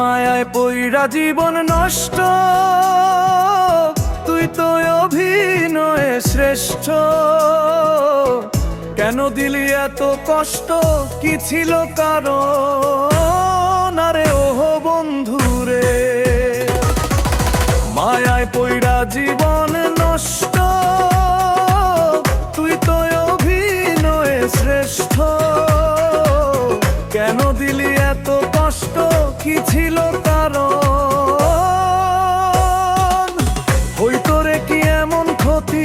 মায়ায় পইরা জীবন নষ্ট, তুই তো অভিনয়ে শ্রেষ্ঠ। কেন দিলি এত কষ্ট? কি ছিল কারণ? আরে ওহ বন্ধুরে, মায়ায় পইরা জীবন নষ্ট, তুই তো অভিনয়ে শ্রেষ্ঠ। কেন ক্ষতি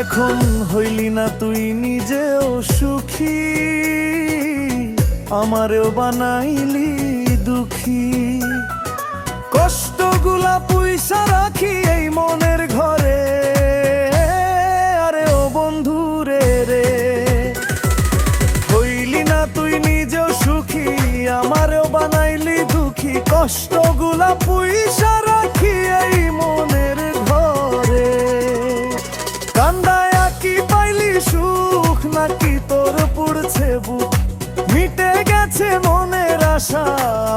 এখন হইলি না তুই নিজেও সুখী, আমারেও বানাইলি দুঃখী। কষ্টগুলা পয়সা রাখি এই মনের ঘরে, আরে ও বন্ধু রে রে। হইলি না তুই নিজেও সুখী, আমারেও বানাইলি দুঃখী। কষ্টগুলা পয়সা বুক মিটে গেছে মনের আশা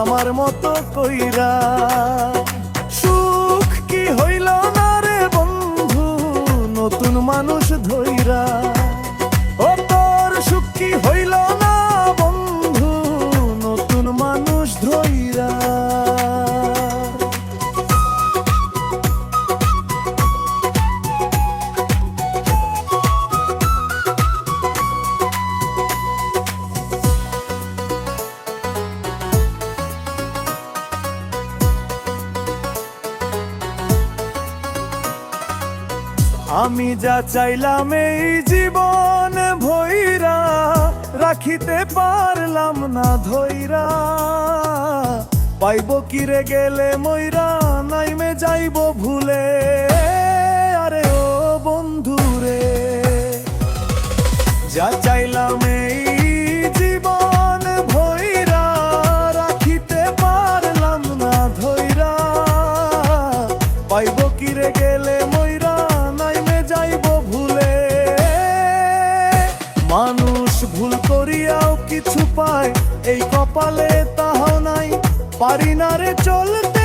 আমার মতো কইরা। সুখ কি হইল না রে বন্ধু, নতুন মানুষ ধইরা। আমি যা চাইলাম এই জীবন ভৈরা, রাখিতে পারলাম না ধৈরা। পাইব কিরে গেলে ময়রা নাইমে যাইব ভুলে। আরে ও বন্ধু রে, যা চাইলাম এই জীবন ভৈরা, রাখিতে পারলাম না ধৈরা। পাইব কিরে গেলে মানুষ ভুল করিয়াও কিছু পায়। এই কপালে তাহাও নাই পারি না রে চলতে।